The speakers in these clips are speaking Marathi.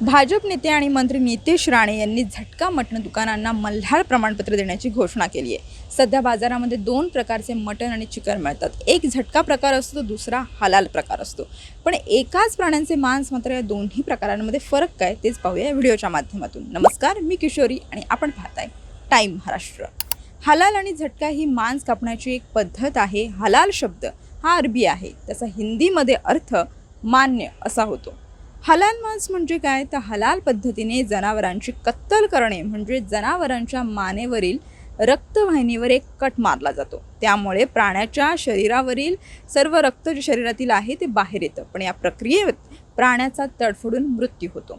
भाजप नेते आणि मंत्री नितेश राणे यांनी झटका मटण दुकानांना मल्हार प्रमाणपत्र देण्याची घोषणा केली आहे. सध्या बाजारामध्ये दोन प्रकारचे मटण आणि चिकन मिळतात. एक झटका प्रकार असतो दुसरा हलाल प्रकार असतो. पण एकाच प्राण्यांचे मांस मात्र या दोन्ही प्रकारांमध्ये फरक काय तेच पाहूया या व्हिडिओच्या माध्यमातून. नमस्कार मी किशोरी आणि आपण पाहताय टाईम महाराष्ट्र. हलाल आणि झटका ही मांस कापण्याची एक पद्धत आहे. हलाल शब्द हा अरबी आहे. त्याचा हिंदीमध्ये अर्थ मान्य असा होतो. हलाल मांस म्हणजे काय? तर हलाल पद्धतीने जनावरांची कत्तल करणे म्हणजे जनावरांच्या मानेवरील रक्तवाहिनीवर एक कट मारला जातो. त्यामुळे प्राण्याच्या शरीरावरील सर्व रक्त जे शरीरातील आहे ते बाहेर येतं. पण या प्रक्रियेत प्राण्याचा तडफडून मृत्यू होतो.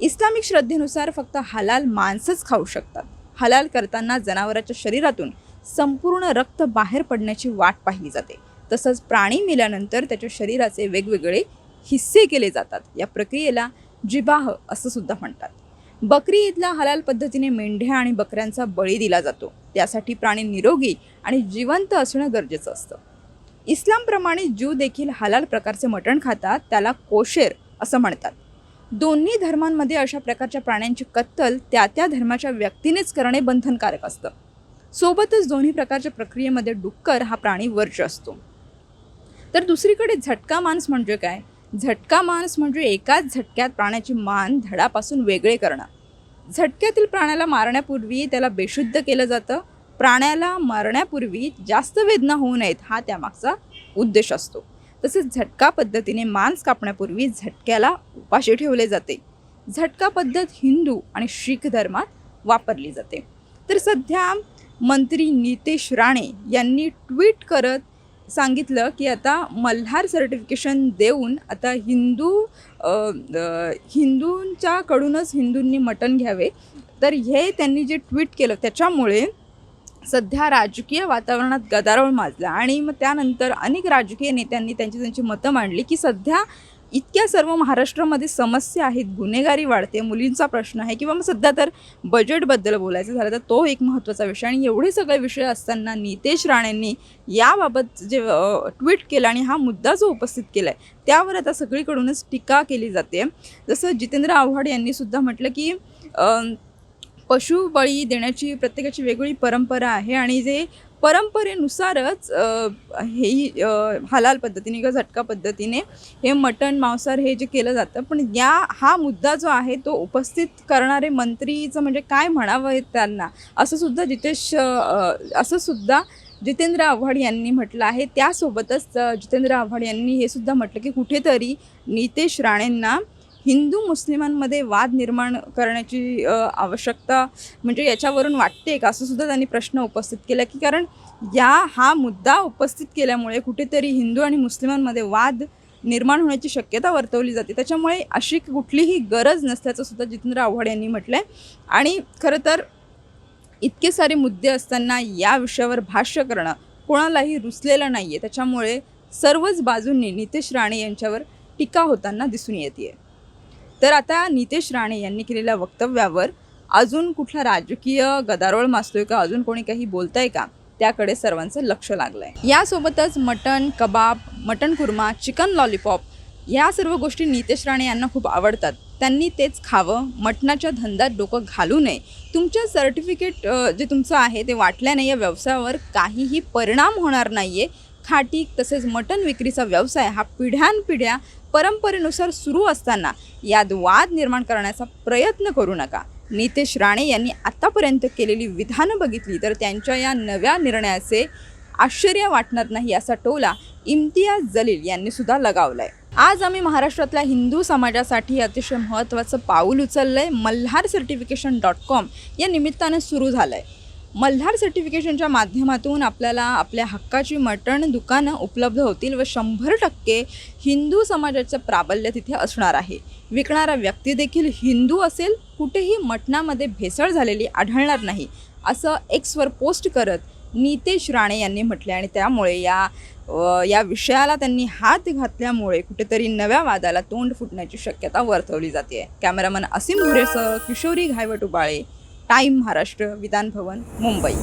इस्लामिक श्रद्धेनुसार फक्त हलाल मांसच खाऊ शकतात. हलाल करताना जनावराच्या शरीरातून संपूर्ण रक्त बाहेर पडण्याची वाट पाहिली जाते. तसंच प्राणी मेल्यानंतर त्याच्या शरीराचे वेगवेगळे हिस्से केले जातात. या प्रक्रियेला जिबाह असं सुद्धा म्हणतात. बकरी ईदला हलाल पद्धतीने मेंढ्या आणि बकऱ्यांचा बळी दिला जातो. त्यासाठी प्राणी निरोगी आणि जिवंत असणं गरजेचं असतं. इस्लामप्रमाणे ज्यू देखील हलाल प्रकारचे मटण खातात त्याला कोशेर असं म्हणतात. दोन्ही धर्मांमध्ये अशा प्रकारच्या प्राण्यांची कत्तल त्या त्या धर्माच्या व्यक्तीनेच करणे बंधनकारक असतं. सोबतच दोन्ही प्रकारच्या प्रक्रियेमध्ये डुक्कर हा प्राणी वर्ज असतो. तर दुसरीकडे झटका मांस म्हणजे काय? झटका मांस म्हणजे एकाच झटक्यात प्राण्याची मान धडापासून वेगळे करणं. झटक्यातील प्राण्याला मारण्यापूर्वी त्याला बेशुद्ध केलं जातं. प्राण्याला मारण्यापूर्वी जास्त वेदना होऊ नयेत हा त्यामागचा उद्देश असतो. तसेच झटका पद्धतीने मांस कापण्यापूर्वी झटक्याला उपाशी ठेवले जाते. झटका पद्धत हिंदू आणि शीख धर्मात वापरली जाते. तर सध्या मंत्री नितेश राणे यांनी ट्विट करत सांगितलं की आता मल्हार सर्टिफिकेशन देऊन आता हिंदू हिंदूंच्याकडूनच हिंदूंनी मटण घ्यावे. तर हे त्यांनी जे ट्विट केलं त्याच्यामुळे सध्या राजकीय वातावरणात गदारोळ माजला आणि मग त्यानंतर अनेक राजकीय नेत्यांनी त्यांची त्यांची मतं मांडली की सध्या इतक्या सर्व महाराष्ट्रामध्ये समस्या आहेत गुन्हेगारी वाढते मुलींचा प्रश्न आहे किंवा मग सध्या तर बजेटबद्दल बोलायचं झालं तर तो एक महत्त्वाचा विषय आणि एवढे सगळे विषय असताना नितेश राणेंनी याबाबत जे ट्विट केलं आणि हा मुद्दा जो उपस्थित केला आहे त्यावर आता सगळीकडूनच टीका केली जाते. जसं जितेंद्र आव्हाड यांनी सुद्धा म्हटलं की पशु पशुबळी देण्याची प्रत्येकाची वेगवेगळी परंपरा आहे आणि जे परंपरेनुसारच हे हलाल पद्धतीने किंवा झटका पद्धतीने हे मटण मांसाहार हे जे केलं जातं. पण या हा मुद्दा जो आहे तो उपस्थित करणारे मंत्रीचं म्हणजे काय म्हणावं त्यांना? असं सुद्धा जितेश असंसुद्धा असं सुद्धा जितेंद्र आव्हाड यांनी म्हटलं आहे. त्यासोबतच जितेंद्र आव्हाड यांनी हे सुद्धा म्हटलं की कुठेतरी नितेश राणेंना हिंदू मुस्लिमांमध्ये वाद निर्माण करण्याची आवश्यकता म्हणजे याच्यावरून वाटते का? असं सुद्धा त्यांनी प्रश्न उपस्थित केला की कारण या हा मुद्दा उपस्थित केल्यामुळे कुठेतरी हिंदू आणि मुस्लिमांमध्ये वाद निर्माण होण्याची शक्यता वर्तवली जाते. त्याच्यामुळे अशी कुठलीही गरज नसल्याचं सुद्धा जितेंद्र आव्हाड यांनी म्हटलं आहे आणि खरं तर इतके सारे मुद्दे असताना या विषयावर भाष्य करणं कोणालाही रुचलेलं नाही आहे त्याच्यामुळे सर्वच बाजूंनी नितेश राणे यांच्यावर टीका होताना दिसून येते तर आता नितेश राणे यांनी केलेल्या वक्तव्यावर अजून कुठला राजकीय गदारोळ मासतोय का? अजून कोणी काही बोलतंय का? त्याकडे सर्वांचं लक्ष लागलं आहे यासोबतच mutton kebab mutton korma chicken lollipop या सर्व गोष्टी नितेश राणे यांना खूप आवडतात. त्यांनी तेच खावं मटणाच्या धंद्यात डोकं घालू नये. तुमच्या सर्टिफिकेट जे तुमचं आहे ते वाटल्याने या व्यवसायावर काहीही परिणाम होणार नाही आहे खाटीक तसेच मटण विक्रीचा व्यवसाय हा पिढ्यानपिढ्या परंपरेनुसार सुरू असताना यात वाद निर्माण करण्याचा प्रयत्न करू नका. नितेश राणे यांनी आतापर्यंत केलेली विधानं बघितली तर त्यांच्या या नव्या निर्णयाचे आश्चर्य वाटणार नाही असा टोला इम्तियाज जलील यांनी सुद्धा लगावलाय. आज आम्ही महाराष्ट्रातल्या हिंदू समाजासाठी अतिशय महत्त्वाचं पाऊल उचललंय. मल्हार सर्टिफिकेशन डॉट कॉम या निमित्तानं सुरू झालंय. मल्हार सर्टिफिकेशनच्या माध्यमातून आपल्याला आपल्या हक्काची मटण दुकानं उपलब्ध होतील व शंभर टक्के हिंदू समाजाचं प्राबल्य तिथे असणार आहे. विकणारा व्यक्ती देखील हिंदू असेल कुठेही मटणामध्ये भेसळ झालेली आढळणार नाही असं एक्सवर पोस्ट करत नितेश राणे यांनी म्हटले आणि त्यामुळे या या विषयाला त्यांनी हात घातल्यामुळे कुठेतरी नव्या वादाला तोंड फुटण्याची शक्यता वर्तवली जाते कॅमेरामन असीम भुरेसह किशोरी घायवट उबाळे टाईम महाराष्ट्र विधान भवन मुंबई.